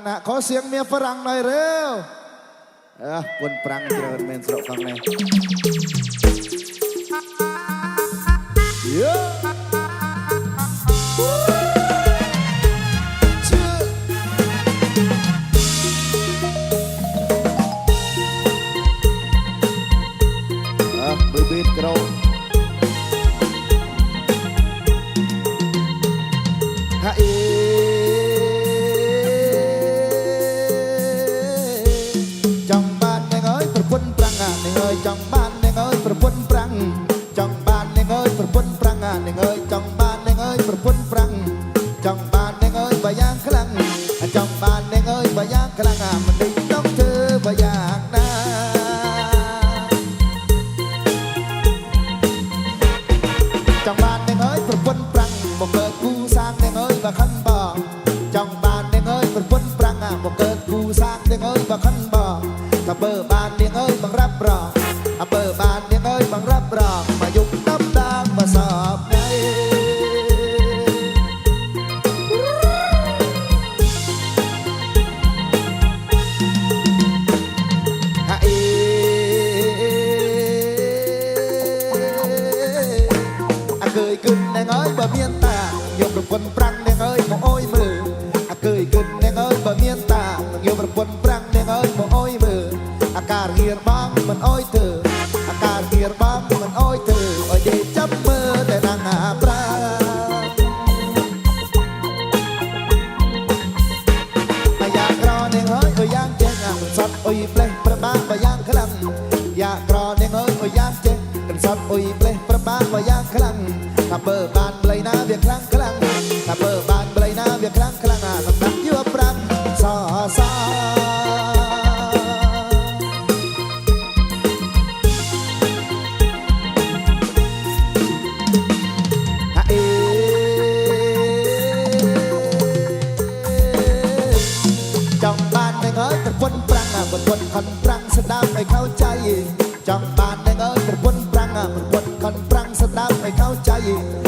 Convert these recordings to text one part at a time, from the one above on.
นะขอเสียงเมียฝรั่งหน่อยเร็วเออปนฝรั่งเดินเมนสระฟังเลยเยอะ trong ban đang ơi hoy yeah.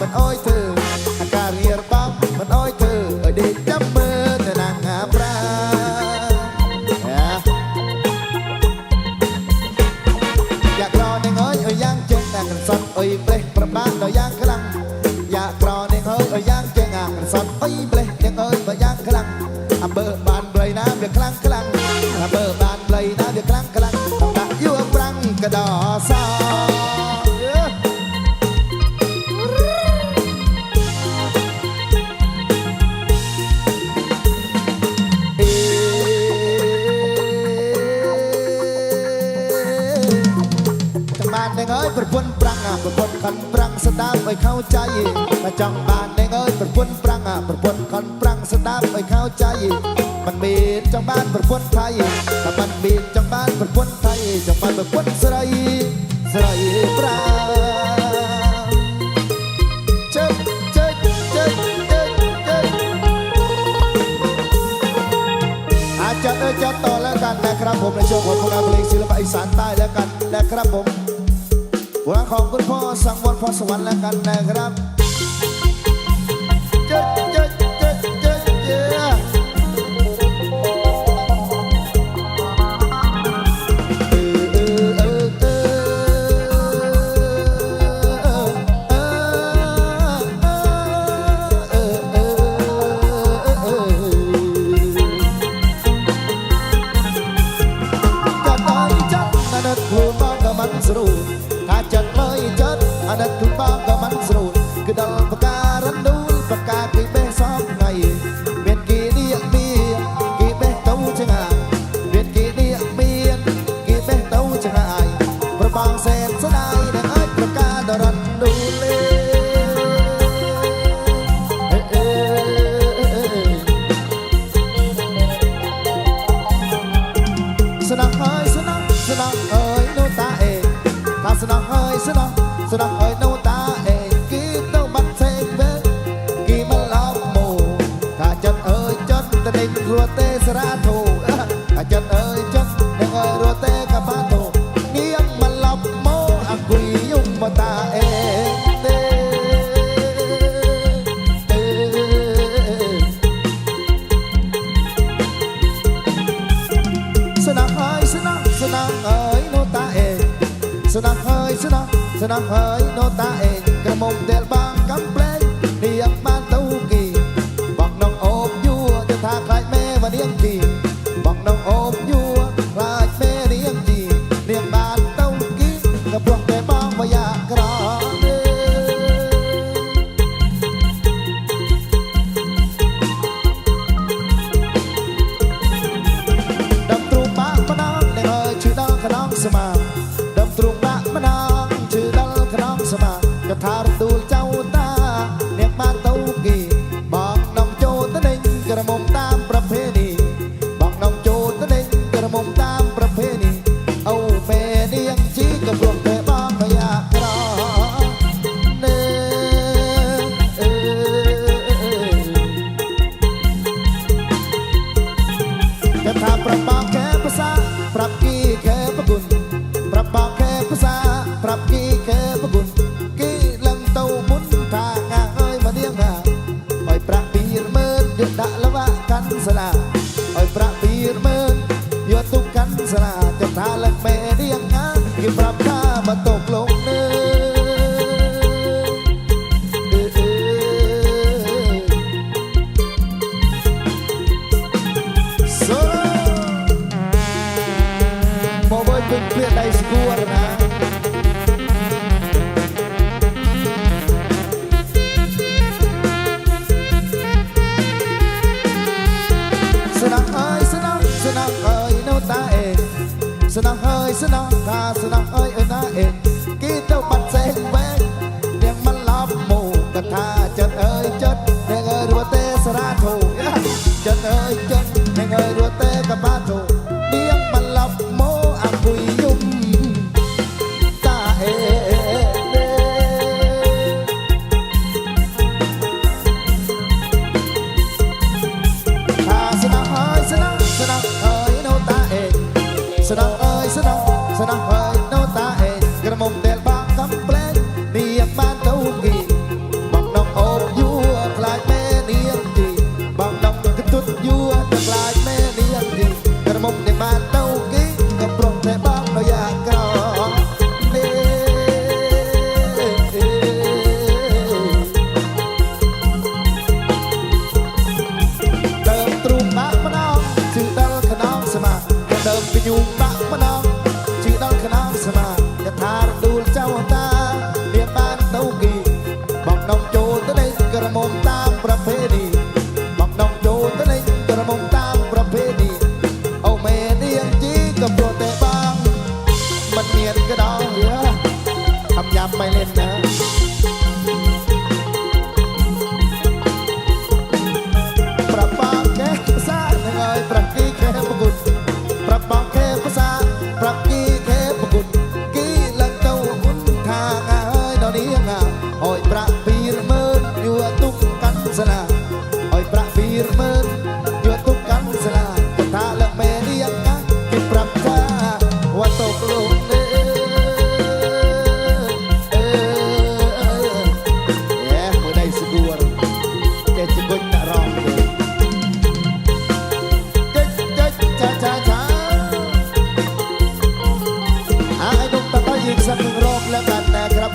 mình ôi ประพุนปรังอะประพุนคอนปรังสดาไปเข้าใจมาจ้องบานเองเอ้ยประพุนปรังอะประพุนคอนปรังสดาไปเข้าใจ มันมีจังบ้านประพุนไทยถ้ามันมีจังบ้านประพุนไทยจังบ้านประพุนสไลสไลปรังเจ๊เจ๊เจ๊เจ๊เจ๊อาจาเอ้จัต่อแล้วกันนะครับผมในช่วงของพวการาเพลงศิลปะอีสานใต้แล้วกันนะครับผม ว่าของคุณพ่อสังวรพ่อสวรรค์แล้วกันนะครับ gedang pekaran nun pekat thích vừa tê sẽ ra Square dai Square na. Senang ơi senang senang ơi nấu ta ê. Senang ơi senang ta senang ơi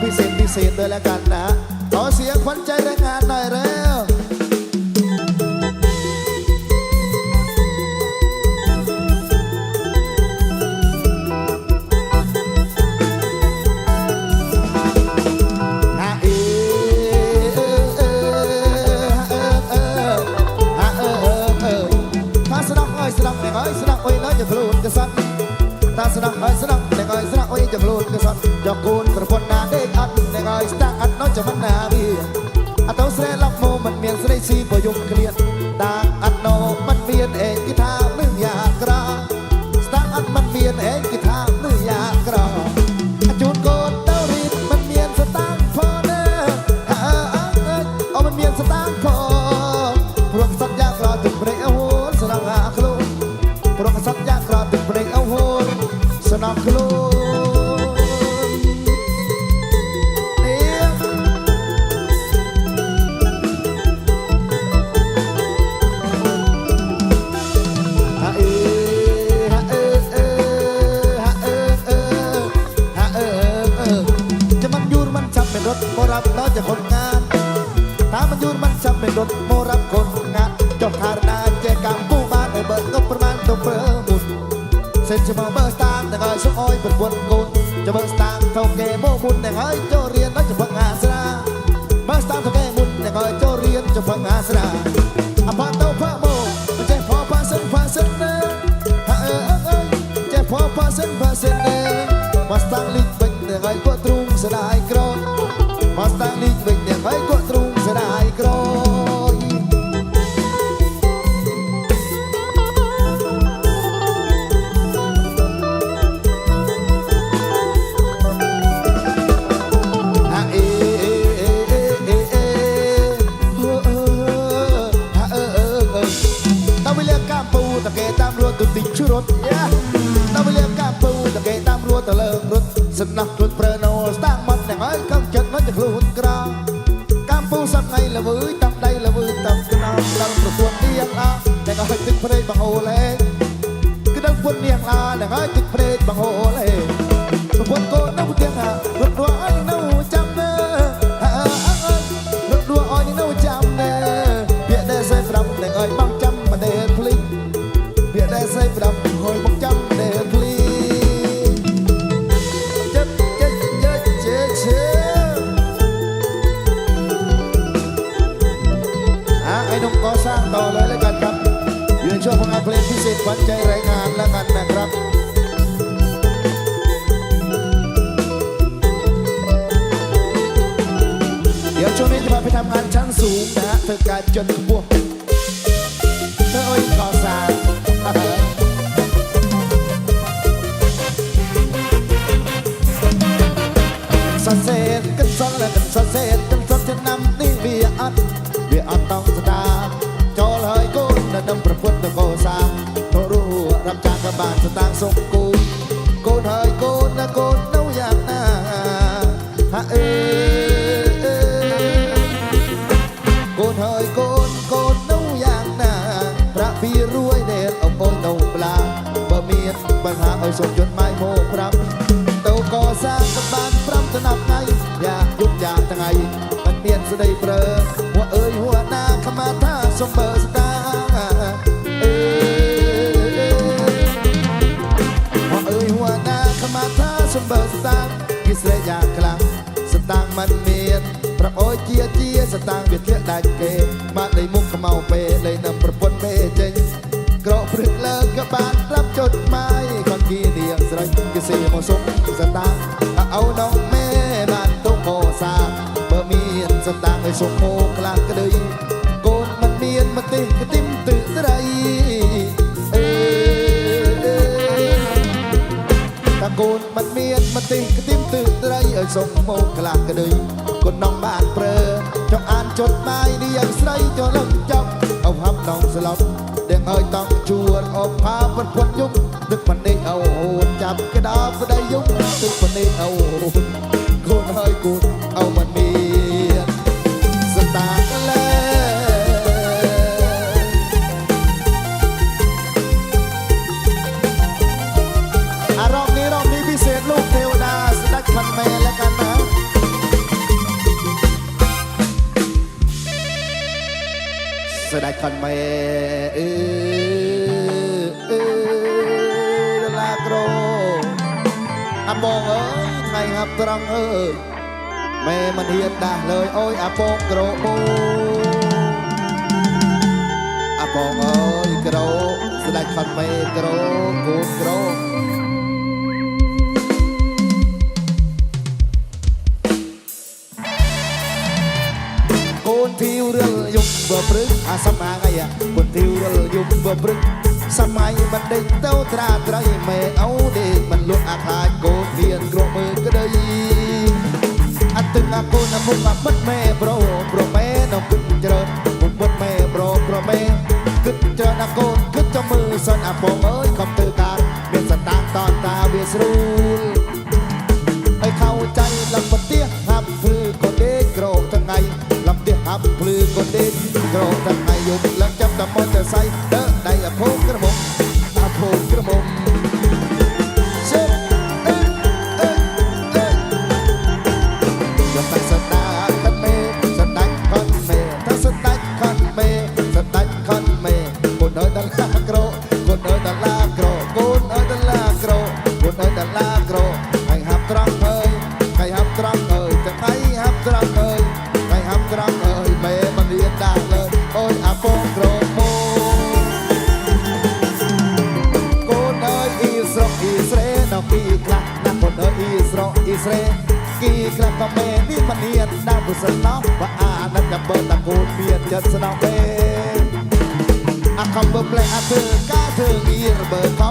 พิเศษพิเศษด้ยแล้วกันนะ ยมเครียร์ dot morap kon nga Jok harna je kampung ban e ber ngop perman to premun Sen cuma berstang dengan sung oi berbuat kun Cuma berstang tau ke mo bun dengan oi ังประสวนเนียงลาแต่ก็จึงเพลงบางโอเลก็ดังพวนเนียงลาแต่ก็จึงเพลงบางโอเลพวนโกนั่งพูดเนียงลาพวนร้อยนั่ง ขวัญใจรายงานแล้วกันนะครับเดี๋ยวช่วงนี้จะพาไปทำงานชั้นสูงนะฮะเธอการจนบวก ปัญหาเอาส่งจดหมายโมพรำเตาก่อสร้างกับบ้านพร้ำถนับไงอย่ายุบยาทั้งไง มันเปลี่ยนสดายเปรอหัวเอ้ยหัวหน้าขมาท่าสมเบอร์สตาเอหัวเอ้ยหัวหน้าขมาท่าสมเบอร์สตางกิสระยาคลังสตางมันเมียนพระโอยเจียเจียสตางเบียดเลียดัดเกมาในมุกขมเมาเปเลยนำ សុខោខ្លាំងក្តីកូនមិនមានមកទេក្ទីមទិស្រីអេតាកូនមិនមានមកទេក្ទីមទិស្រីឲ្យសុខោខ្លាំងក្តីកូននំបានប្រើចង់អានចុតបាយនេះឲ្យស្រីចលឹងចង់អោហាប់ដងស្លប់ទាំងឲ្យតង់ជួរអោផាពពុតយុគទឹកប៉នេះអោហូនចាប់ក្តារប្តីយុគទឹកប៉នេះអោហូនកូនហើយគូនអោ ខ្មែរអឺអឺឡាក្រូអាបងអើយថ្ងៃហាប់ត្រង់អើយម៉ែមិនហ៊ានដាស់លើយអូយអាបងក្រូអូអាបងអើយក្រូស្ដេចខ្មែរក្រូគូនក្រូ បព្រឹកអាសម័យពន្ទាវរលយប់បព្រឹកសម័យមិនដេកទៅត្រាត្រៃមេអូដេកមិនលក់អាខាចកូនមានក្រមើក្ដីអត់ទឹកអាកូនអាមុខអាបិទមេប្រូប្រូមេនៅគិតច្រើនមុខបិទមេប្រូប្រូមេគិតច្រើនអាកូនគិតចាំមើលសិនអាពងអើយខំធ្វើការមានសតានតនតាវាស្រួលឲ្យខោចៃលំផ្ទះហាប់ធ្វើក៏ដេកក្រោកថ្ងៃលំផ្ទះហាប់ភ្លឺក៏ដេក ตือการงค์ตอนตาเบียสรูลให้เข้าใจลำบกับมอเตอร์ไซค์ but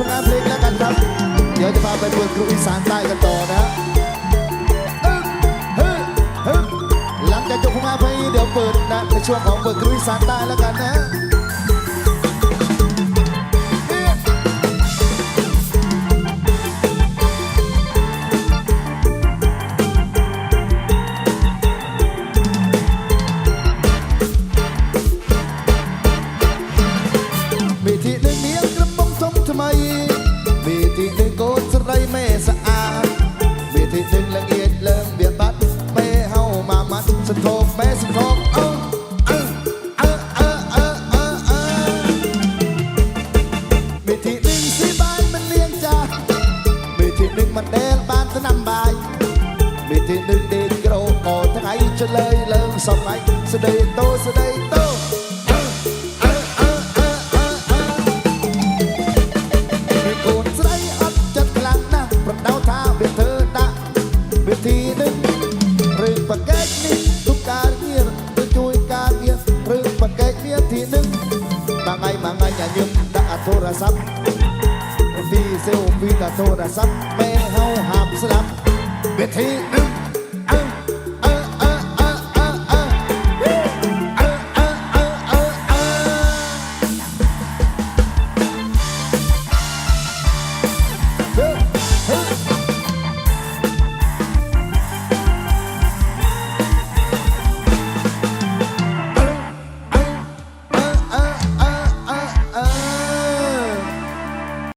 ผลงานเพลงแล้วกันครับ เดี๋ยวจะพาไปเปิดกรุงอีสานใต้กันต่อนะฮะหลังจากจบผลงานเพลงเดี๋ยวเปิดนะในช่วงของเปิดกรุงอีสานใต้แล้วกันนะ ទៀតលើវាបាត់ពេលហៅមកមកសន្ធោពេលសន្ធោអូមេធីនឹងស៊ីបានមិនលៀងចាមេធីនឹងមិនដែលបានឆ្នាំបាយមេធីនឹងដេកក្រោកថ្ងៃឆ្លើយលើសំអាយស្ដីតោស្ដី ทรศัพท์ดีเซลมีแต่โทรศัพท์แม่เฮาหาบสลับเวทีหนึ่ง